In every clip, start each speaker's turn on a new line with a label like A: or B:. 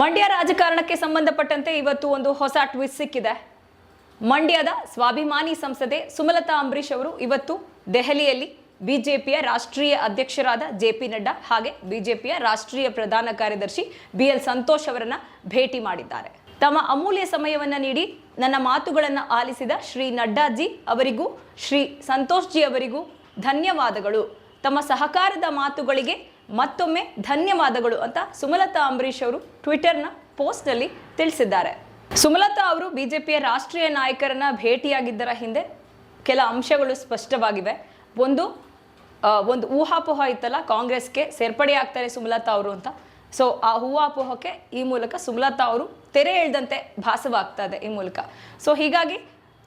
A: ಮಂಡ್ಯ ರಾಜಕಾರಣಕ್ಕೆ ಸಂಬಂಧಪಟ್ಟಂತೆ ಇವತ್ತು ಒಂದು ಹೊಸ ಟ್ವಿಸ್ಟ್ ಸಿಕ್ಕಿದೆ. ಮಂಡ್ಯದ ಸ್ವಾಭಿಮಾನಿ ಸಂಸದೆ ಸುಮಲತಾ ಅಂಬರೀಶ್ ಅವರು ಇವತ್ತು ದೆಹಲಿಯಲ್ಲಿ ಬಿಜೆಪಿಯ ರಾಷ್ಟ್ರೀಯ ಅಧ್ಯಕ್ಷರಾದ ಜೆ ಪಿ ನಡ್ಡಾ ಹಾಗೆ ಬಿಜೆಪಿಯ ರಾಷ್ಟ್ರೀಯ ಪ್ರಧಾನ ಕಾರ್ಯದರ್ಶಿ ಬಿ ಎಲ್ ಸಂತೋಷ್ ಅವರನ್ನ ಭೇಟಿ ಮಾಡಿದ್ದಾರೆ. ತಮ್ಮ ಅಮೂಲ್ಯ ಸಮಯವನ್ನು ನೀಡಿ ನನ್ನ ಮಾತುಗಳನ್ನು ಆಲಿಸಿದ ಶ್ರೀ ನಡ್ಡಾಜಿ ಅವರಿಗೂ, ಶ್ರೀ ಸಂತೋಷ್ ಜಿ ಅವರಿಗೂ ಧನ್ಯವಾದಗಳು. ತಮ್ಮ ಸಹಕಾರದ ಮಾತುಗಳಿಗೆ ಮತ್ತೊಮ್ಮೆ ಧನ್ಯವಾದಗಳು ಅಂತ ಸುಮಲತಾ ಅಂಬರೀಶ್ ಅವರು ಟ್ವಿಟರ್ನ ಪೋಸ್ಟ್ನಲ್ಲಿ ತಿಳಿಸಿದ್ದಾರೆ. ಸುಮಲತಾ ಅವರು ಬಿಜೆಪಿಯ ರಾಷ್ಟ್ರೀಯ ನಾಯಕರನ್ನ ಭೇಟಿಯಾಗಿದ್ದರ ಹಿಂದೆ ಕೆಲ ಅಂಶಗಳು ಸ್ಪಷ್ಟವಾಗಿವೆ. ಒಂದು ಒಂದು ಊಹಾಪೋಹ ಇತ್ತಲ್ಲ, ಕಾಂಗ್ರೆಸ್ಗೆ ಸೇರ್ಪಡೆ ಆಗ್ತಾರೆ ಸುಮಲತಾ ಅವರು ಅಂತ. ಸೊ, ಆ ಊಹಾಪೋಹಕ್ಕೆ ಈ ಮೂಲಕ ಸುಮಲತಾ ಅವರು ತೆರೆ ಎಳೆದಂತೆ ಭಾಸವಾಗ್ತಾ ಇದೆ ಈ ಮೂಲಕ. ಸೊ, ಹೀಗಾಗಿ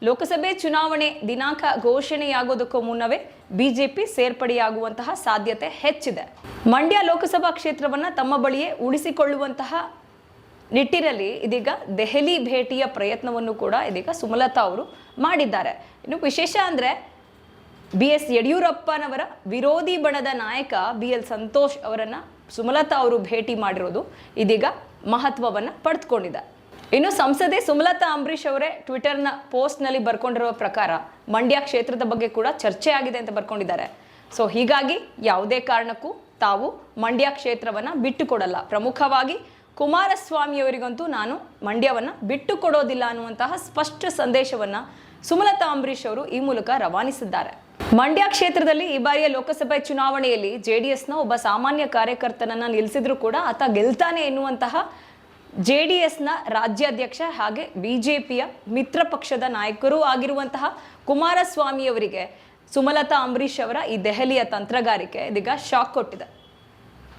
A: ಲೋಕಸಭೆ ಚುನಾವಣೆ ದಿನಾಂಕ ಘೋಷಣೆಯಾಗೋದಕ್ಕೂ ಮುನ್ನವೇ ಬಿಜೆಪಿ ಸೇರ್ಪಡೆಯಾಗುವಂತಹ ಸಾಧ್ಯತೆ ಹೆಚ್ಚಿದೆ. ಮಂಡ್ಯ ಲೋಕಸಭಾ ಕ್ಷೇತ್ರವನ್ನ ತಮ್ಮ ಬಳಿಯೇ ಉಳಿಸಿಕೊಳ್ಳುವಂತಹ ನಿಟ್ಟಿನಲ್ಲಿ ಇದೀಗ ದೆಹಲಿ ಭೇಟಿಯ ಪ್ರಯತ್ನವನ್ನು ಕೂಡ ಇದೀಗ ಸುಮಲತಾ ಅವರು ಮಾಡಿದ್ದಾರೆ. ಇನ್ನು ವಿಶೇಷ ಅಂದರೆ ಬಿ ಎಸ್ ಯಡಿಯೂರಪ್ಪನವರ ವಿರೋಧಿ ಬಣದ ನಾಯಕ ಬಿ ಎಲ್ ಸಂತೋಷ್ ಅವರನ್ನು ಸುಮಲತಾ ಅವರು ಭೇಟಿ ಮಾಡಿರೋದು ಇದೀಗ ಮಹತ್ವವನ್ನು ಪಡೆದುಕೊಂಡಿದೆ. ಇನ್ನು ಸಂಸದೆ ಸುಮಲತಾ ಅಂಬರೀಶ್ ಅವರೇ ಟ್ವಿಟರ್ನ ಪೋಸ್ಟ್ನಲ್ಲಿ ಬರ್ಕೊಂಡಿರುವ ಪ್ರಕಾರ ಮಂಡ್ಯ ಕ್ಷೇತ್ರದ ಬಗ್ಗೆ ಕೂಡ ಚರ್ಚೆ ಆಗಿದೆ ಅಂತ ಬರ್ಕೊಂಡಿದ್ದಾರೆ. ಸೊ ಹೀಗಾಗಿ ಯಾವುದೇ ಕಾರಣಕ್ಕೂ ತಾವು ಮಂಡ್ಯ ಕ್ಷೇತ್ರವನ್ನ ಬಿಟ್ಟುಕೊಡಲ್ಲ. ಪ್ರಮುಖವಾಗಿ ಕುಮಾರಸ್ವಾಮಿಯವರಿಗಂತೂ ನಾನು ಮಂಡ್ಯವನ್ನ ಬಿಟ್ಟು ಕೊಡೋದಿಲ್ಲ ಅನ್ನುವಂತಹ ಸ್ಪಷ್ಟ ಸಂದೇಶವನ್ನ ಸುಮಲತಾ ಅಂಬರೀಶ್ ಅವರು ಈ ಮೂಲಕ ರವಾನಿಸಿದ್ದಾರೆ. ಮಂಡ್ಯ ಕ್ಷೇತ್ರದಲ್ಲಿ ಈ ಬಾರಿಯ ಲೋಕಸಭೆ ಚುನಾವಣೆಯಲ್ಲಿ ಜೆಡಿಎಸ್ನ ಒಬ್ಬ ಸಾಮಾನ್ಯ ಕಾರ್ಯಕರ್ತನನ್ನ ನಿಲ್ಲಿಸಿದ್ರು ಕೂಡ ಆತ ಗೆಲ್ತಾನೆ ಎನ್ನುವಂತಹ ಜೆ ಡಿ ಎಸ್ನ ರಾಜ್ಯಾಧ್ಯಕ್ಷ ಹಾಗೆ ಪಿಯ ಮಿತ್ರ ಪಕ್ಷದ ನಾಯಕರೂ ಆಗಿರುವಂತಹ ಕುಮಾರಸ್ವಾಮಿಯವರಿಗೆ ಸುಮಲತಾ ಅಂಬರೀಷ್ ಅವರ ಈ ದೆಹಲಿಯ ತಂತ್ರಗಾರಿಕೆ ಇದೀಗ ಶಾಕ್ ಕೊಟ್ಟಿದೆ.